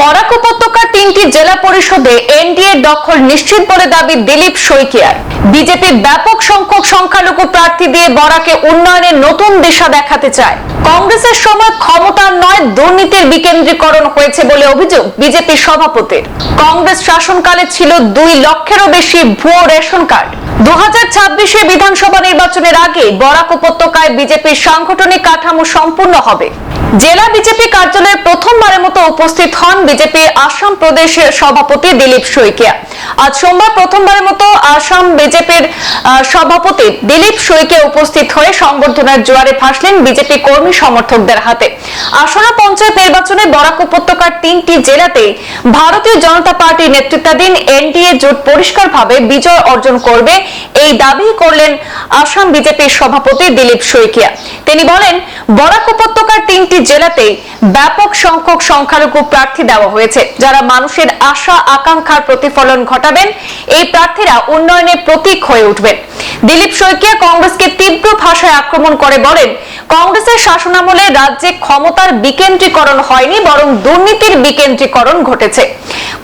বরাক উপত্যকার তিনটি জেলা পরিষদে এনডিএ দখল নিশ্চিত বলে দাবি দিলীপ শইকিয়ার। বিজেপি ব্যাপক সংখ্যক সংখ্যালঘু প্রার্থী দিয়ে বরাকে উন্নয়নের নতুন দিশা দেখাতে চায়। কংগ্রেসের সময় ক্ষমতার নয়, দুর্নীতির বিকেন্দ্রীকরণ হয়েছে বলে অভিযোগ বিজেপি সভাপতির। কংগ্রেস শাসনকালে ছিল দুই লক্ষেরও বেশি ভুয়ো রেশন কার্ড। দু হাজার ছাব্বিশে বিধানসভা নির্বাচনের আগে বরাক উপত্যকায় বিজেপির সাংগঠনিক কাঠামো সম্পূর্ণ হবে। জেলা বিজেপি কার্যালয়ে প্রথমবারের মতো উপস্থিত হন বিজেপি আসাম প্রদেশের সভাপতি দিলীপ শইকিয়া। আজ সোমবার প্রথমবারের মতো আসাম বিজেপির সভাপতি দিলীপ শইকিয়া উপস্থিত হয়ে সংবর্ধনার জোয়ারে ভাসলেন বিজেপি কর্মী সমর্থকদের হাতে। আসন্ন পঞ্চায়েত নির্বাচনে বরাক উপত্যকার তিনটি জেলাতে ভারতীয় জনতা পার্টির নেতৃত্বাধীন এনডিএ জোট পরিষ্কারভাবে বিজয় অর্জন করবে এই দাবি করলেন আসাম বিজেপির সভাপতি দিলীপ শইকিয়া। তিনি বলেন, বরাক উপত্যকার তিনটি জেলাতে ব্যাপক সংখ্যক সংখ্যালঘু প্রার্থী দেওয়া হয়েছে, যারা মানুষের আশা, আকাঙ্ক্ষার প্রতিফলন ঘটাবেন। এই প্রার্থীরা উন্নয়নের প্রতীক হয়ে উঠবেন। দিলীপ শইকিয়া কংগ্রেসকে তীব্র ভাষায় আক্রমণ করে বলেন, কংগ্রেসের শাসনামলে রাজ্যে ক্ষমতার বিকেন্দ্রীকরণ হয়নি, বরং দুর্নীতির বিকেন্দ্রীকরণ ঘটেছে।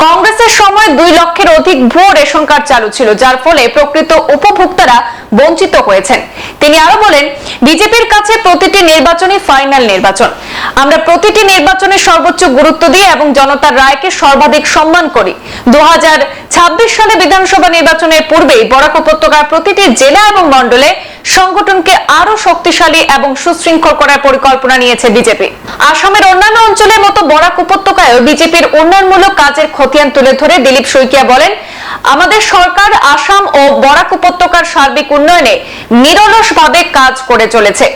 কংগ্রেসের সময় দুই লক্ষের অধিক ভুয়ো রেশন কার্ড চালু ছিল, যার ফলে প্রকৃত উপভোক্তারা বঞ্চিত হয়েছেন। তিনি আরও বলেন, বিজেপির কাছে প্রতিটি নির্বাচনই ফাইনাল নির্বাচন। আমরা প্রতিটি নির্বাচনে সর্বোচ্চ গুরুত্ব দিই এবং জনতার রায়কে সর্বাধিক সম্মান করি। দু হাজার ছাব্বিশ সালে বিধানসভা নির্বাচনের পূর্বেই বরাক উপত্যকার প্রতিটি জেলা এবং মণ্ডলে সংগঠনকে আরও শক্তিশালী এবং সুশৃঙ্খল করার পরিকল্পনা নিয়েছে বিজেপি। আসামের অন্যান্য অঞ্চলের মতো বরাক উপত্যকায়ও বিজেপির উন্নয়নমূলক কাজের খতিয়ান তুলে ধরে দিলীপ শইকিয়া বলেন, আমাদের সরকার আসাম ও বরাক উপত্যকার সার্বিক উন্নয়নে নিরলস ভাবে কাজ করে চলেছে।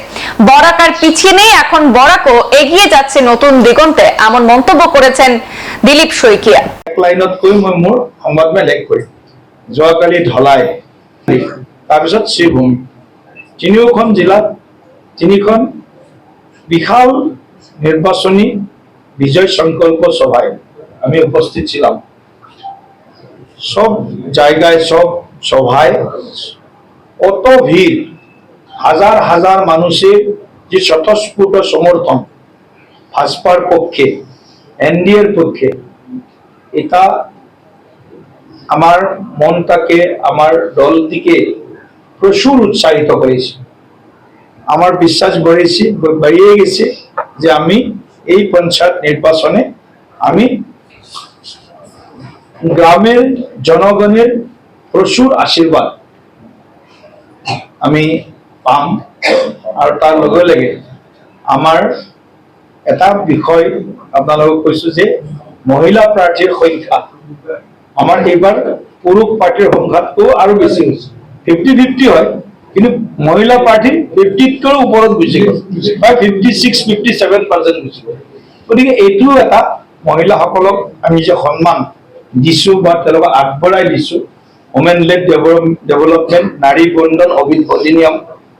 বরাক আর পিছিয়ে নেই, এখন বরাকও এগিয়ে যাচ্ছে নতুন দিগন্তে, এমন মন্তব্য করেছেন দিলীপ শইকিয়া। এক লাইনত কৈ মই মোৰ সংবাদমে লেখ কৰিম যোৱাকালি ঢলাই। তাৰপিছত শ্ৰীভূমি তিনিওখন জিলাত তিনিখন বিশাল নিৰ্বাচনী বিজয় সংকল্প সভায় আমি উপস্থিত ছিলাম। সব জায়গায়, সব সভায় অত ভিড়, হাজার হাজার মানুষের যে স্বতঃস্ফূর্ত সমর্থন ভাজপার পক্ষে এন ডি এনডিএর পক্ষে, এটা আমার মনটাকে, আমার দলটিকে প্রচুর উৎসাহিত করেছে আমার বিশ্বাস বেড়েছে বেরিয়ে গেছে যে আমি এই পঞ্চায়েত নির্বাচনে আমি গ্রামের জনগণের প্রচুর আশীর্বাদ আমি পাম আৰু তাৰ লগে লগে আমাৰ এটা বিষয় আপোনালোকক কৈছো যে মহিলা প্ৰাৰ্থীৰ সংখ্যা। আমাৰ এইবাৰ পুৰুষ প্ৰাৰ্থীৰ সংখ্যাতকৈ আৰু বেছি হৈছে। ফিফটি ফিফটি হয়, কিন্তু মহিলা প্ৰাৰ্থী ফিফটিতকৈও ওপৰত গুচি গ'ল বা fifty six fifty seven percent Gucci গ'ল গতিকে এইটোও এটা মহিলাসকলক আমি যে সন্মান দিছো বা তেওঁলোকক আগবঢ়াই দিছো ওমেন লেড ডেভেলপমেণ্ট নাৰী বন্ধন অধিনিয়ম,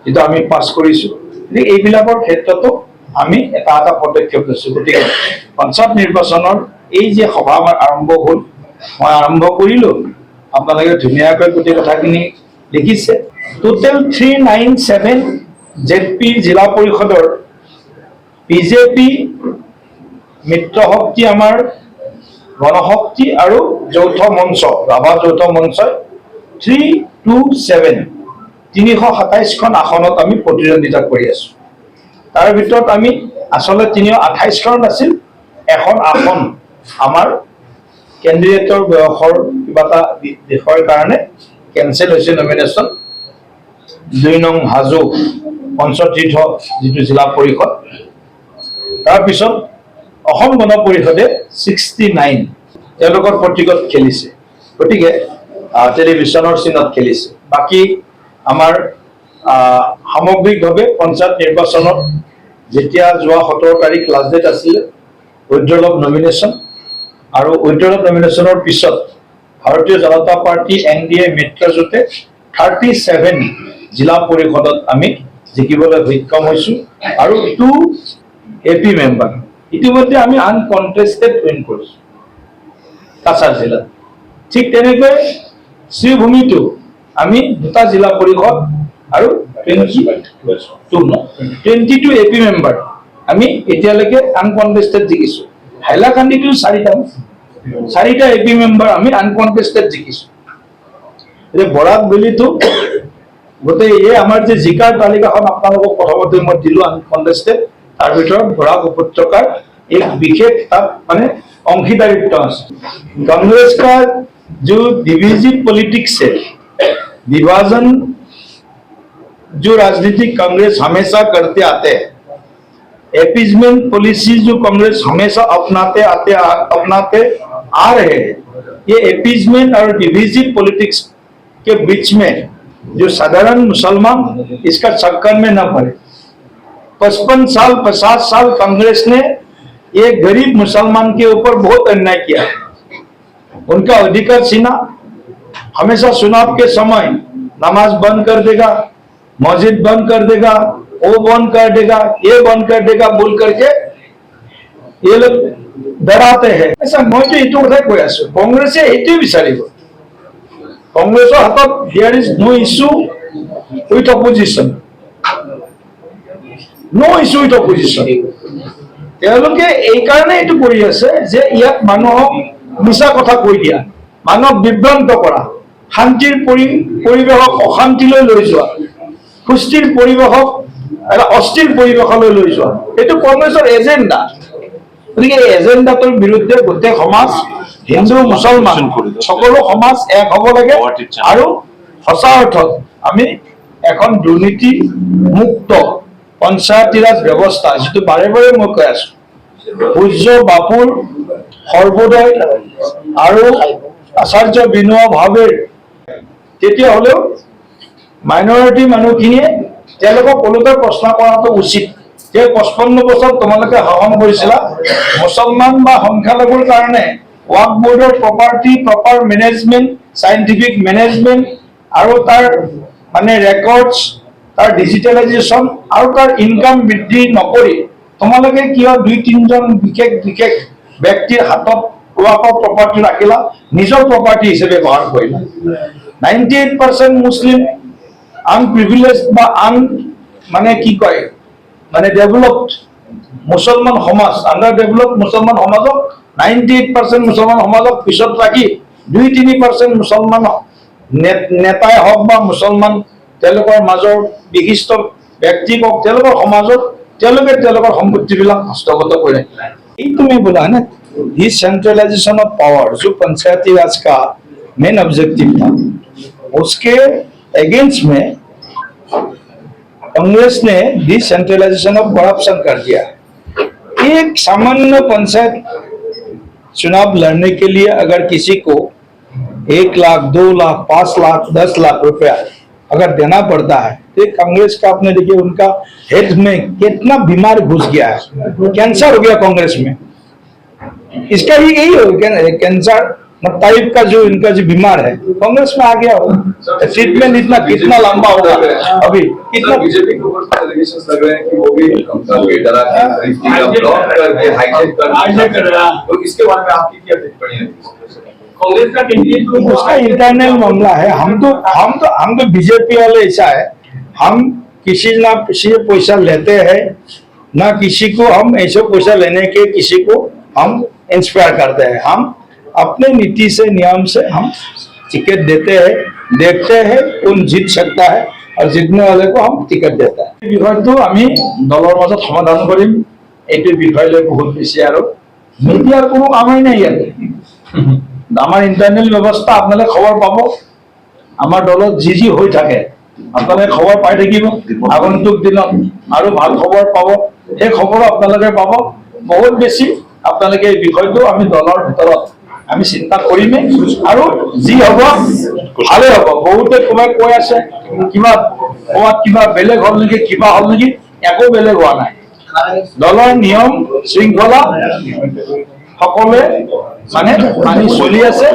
যিটো আমি পাছ কৰিছো, গতিকে এইবিলাকৰ ক্ষেত্ৰতো আমি এটা এটা পদক্ষেপ লৈছো। গতিকে পঞ্চায়ত নিৰ্বাচনৰ এই যে সভা আমাৰ আৰম্ভ হ'ল, মই আৰম্ভ কৰিলো। আপোনালোকে ধুনীয়াকৈ গোটেই কথাখিনি লিখিছে total three nine seven Z P জিলা পৰিষদৰ বিজেপি মিত্ৰ শক্তি আমাৰ গণশক্তি আৰু যৌথ মঞ্চ ৰাভা যৌথ মঞ্চই থ্ৰী টু ছেভেন তিনিশ সাতাইছখন আসনত আমি প্ৰতিদ্বন্দ্বিতা কৰি আছো। তাৰ ভিতৰত আমি আচলতে তিনিশ আঠাইছখনত আছিল এখন আসন আমাৰ কেণ্ডিডেটৰ বয়সৰ কিবা এটা দিশৰ কাৰণে কেঞ্চেল হৈছে নমিনেশ্যন দুই নং হাজো, পঞ্চতীৰ্থ যিটো জিলা পৰিষদ। তাৰপিছত অসম গণ পৰিষদে ছিক্সটি নাইন তেওঁলোকৰ প্ৰতীকত খেলিছে। গতিকে টেলিভিশ্যনৰ চিনত খেলিছে। বাকী আমাৰ সামগ্ৰিকভাৱে পঞ্চায়ত নিৰ্বাচনত যেতিয়া যোৱা সোতৰ তাৰিখ লাষ্ট ডেট আছিলে উইড্ৰল অফ নমিনেশ্যন আৰু উইড্ৰল অফ নমিনেশ্যনৰ পিছত Bharatiya Janata party N D A মিত্ৰজোঁটে থাৰ্টি ছেভেন জিলা পৰিষদত আমি জিকিবলৈ সক্ষম হৈছোঁ। আৰু টু এ পি মেম্বাৰ ইতিমধ্যে আমি আনকণ্টেষ্টেড উইন কৰিছোঁ। কাছাৰ জিলাত। ঠিক তেনেকৈ শ্ৰীভূমিটো আমি দুটা জিলা পৰিষদ আৰু twenty two A P member আমি এতিয়ালৈকে আনকণ্টেষ্টেড জিকিছোঁ। হাইলাকান্দিটো চাৰিটা। চাৰিটা এ পি মেম্বাৰ আমি আনকনটেষ্টেড জিকিছো এতিয়া বৰাক বেলিটো গোটেই এই আমাৰ যে জিকাৰ তালিকাখন আপোনালোকক প্ৰথমতে মই দিলো আনকনটেষ্টেড তাৰ ভিতৰত বৰাক উপত্যকাৰ এক বিশেষ তাত মানে অংশীদাৰিত্ব আছে कांग्रेस का जो डिविजिव पॉलिटिक्स है विभाजन जो राजनीति कांग्रेस हमेशा करते आते हैं एपीजमेंट पॉलिसी जो कांग्रेस हमेशा अपनाते आते अपनाते आ रहे हैं। ये एपीजमेंट और डिविजिव पॉलिटिक्स के बीच में जो साधारण मुसलमान इसका चक्कर में न पड़े। पचपन साल, पचास साल कांग्रेस ने ये गरीब मुसलमान के ऊपर बहुत अन्याय किया। उनका अधिकार छीना। हमेशा चुनाव के समय नमाज़ बंद कर देगा, मस्जिद बंद कर देगा, वो बंद कर देगा, ये बंद कर देगा बोल करके ये लोग डराते हैं ऐसा মই তো এইটো কথাই কৈ আছো কংগ্ৰেছে এইটোৱে বিচাৰিব কংগ্ৰেছৰ হাতত here is no issue with opposition no issue with opposition তেওঁলোকে এইকাৰণে এইটো কৰি আছে যে ইয়াত মানুহক মিছা কথা কৈ দিয়া মানুহক বিভ্ৰান্ত কৰা শান্তিৰ পৰি পৰিৱেশক অশান্তিলৈ লৈ যোৱা সুস্থিৰ পৰিৱেশক এটা অস্থিৰ পৰিৱেশলৈ লৈ যোৱা এইটো কংগ্ৰেছৰ এজেণ্ডা গতিকে এই এজেণ্ডাটোৰ বিৰুদ্ধে গোটেই সমাজ হিন্দু মুছলমান সকলো সমাজ এক হ'ব লাগে। আৰু সঁচা অৰ্থত আমি এখন দুৰ্নীতি মুক্ত পঞ্চায়তী ৰাজ ব্যৱস্থা যিটো বাৰে বাৰে মই কৈ আছো পূজ্য বাপুৰ সৰ্বোদয় আৰু আচাৰ্য বিনোৱা ভাৱেৰ তেতিয়াহ'লেও মাইনৰিটি মানুহখিনিয়ে তেওঁলোকক ওলোটাই প্ৰশ্ন কৰাটো উচিত। যে পঁচপন্ন বছৰ তোমালোকে শাসন কৰিছিলা, মুছলমান বা সংখ্যালঘুৰ কাৰণে ৱাক বৰ্ডৰ property proper management scientific management আৰু তাৰ মানে ৰেকৰ্ডছ তাৰ ডিজিটেলাইজেশ্যন আৰু তাৰ ইনকাম বৃদ্ধি নকৰি তোমালোকে কিয় দুই, তিনিজন বিশেষ বিশেষ ব্যক্তিৰ হাতত ৱাকৰ প্ৰপাৰ্টি ৰাখিলা, নিজৰ প্ৰপাৰ্টি হিচাপে ব্যৱহাৰ কৰিলা? Ninety eight percent Muslim unprivileged বা আন মানে কি কয় মানে ডেভেলপড মুছলমান সমাজ আণ্ডাৰ ডেভেলপ মুছলমান সমাজক নাইণ্টি এইট পাৰ্চেণ্ট মুছলমান সমাজক পিছত ৰাখি দুই তিনি পাৰ্চেণ্ট মুছলমান নে- নেতাই হওক বা মুছলমান তেওঁলোকৰ মাজৰ বিশিষ্ট ব্যক্তি হওক তেওঁলোকৰ সমাজত তেওঁলোকে তেওঁলোকৰ সম্পত্তিবিলাক হস্তগত কৰি ৰাখিলে এই তুমি बोला ना डिसेंट्रलाइजेशन ऑफ पावर जो पंचायती राज का मेन ऑब्जेक्टिव था उसके अगेंस्ट में कांग्रेस ने डिसेंट्रलाइजेशन ऑफ़ करप्शन कर दिया। एक सामान्य पंचायत चुनाव लड़ने के लिए अगर किसी को एक लाख, दो लाख, पाँच लाख, दस लाख रुपया अगर देना पड़ता है तो कांग्रेस का आपने देखिए उनका हेल्थ में कितना बीमार घुस गया है। कैंसर हो गया कांग्रेस में। इसका ही यही हो कैंसर टाइप का जो इनका जो बीमार है कांग्रेस में आ गया हो ट्रीटमेंट इतना कितना लंबा होगा अभी कितना बीजेपी के ऊपर लग रहे हैं कि वो भी है। तो इसके बारे में आपकी क्या टिप्पणी है? कांग्रेस का कैंडिडेट उसका इंटरनल मामला है हम तो हम तो हम तो बीजेपी वाले ऐसा है हम किसी ना किसी से पैसा लेते हैं ना किसी को हम ऐसे पैसा लेने के किसी को हम इंस्पायर करते हैं। हम अपने नीति से नियम से हम टिकट देते हैं देखते हैं कौन जीत सकता है और जीतने वाले को हम टिकट देता है এই বিষয়টো আমি দলৰ মাজত সমাধান কৰিম এইটো বিষয় লৈ বহুত বেছি আৰু মিডিয়াৰ কোনো কামেই নাই ইয়াতে আমাৰ ইণ্টাৰনেল ব্যৱস্থা আপোনালোকে খবৰ পাব আমাৰ দলত যি যি হৈ থাকে আপোনালোকে খবৰ পাই থাকিব আগন্তুক দিনত আৰু ভাল খবৰ পাব সেই খবৰো আপোনালোকে পাব বহুত বেছি আপোনালোকে এই বিষয়টো আমি দলৰ ভিতৰত আমি চিন্তা কৰিমেই আৰু যি হ'ব, ভালে হ'ব। বহুতে কোনোবাই কৈ আছে, কিবা ক'ৰবাত কিবা বেলেগ হ'ল নেকি, কিবা হ'ল নেকি, একো বেলেগ হোৱা নাই। দলৰ নিয়ম, শৃংখলা, সকলোৱে মানে মানি চলি আছে।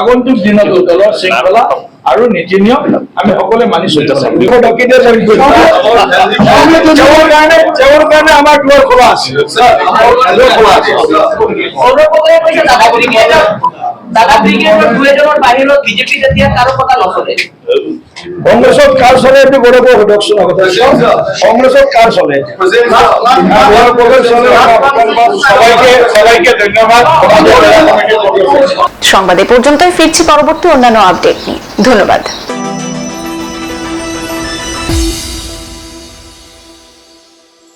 আগন্তুক দিনতো দলৰ শৃংখলা আৰু নীতি নিয়ম আমি সকলোৱে মানি চলি আছো কাৰণে আমাৰ দুৱাৰ খোলা যেতিয়া কাৰো চলে হুদকচোন আগতে কংগ্রেসত কার চলে সংবাদ এ পর্যন্তই ফিরছি পরবর্তী অন্যান্য আপডেট নিয়ে ধন্যবাদ।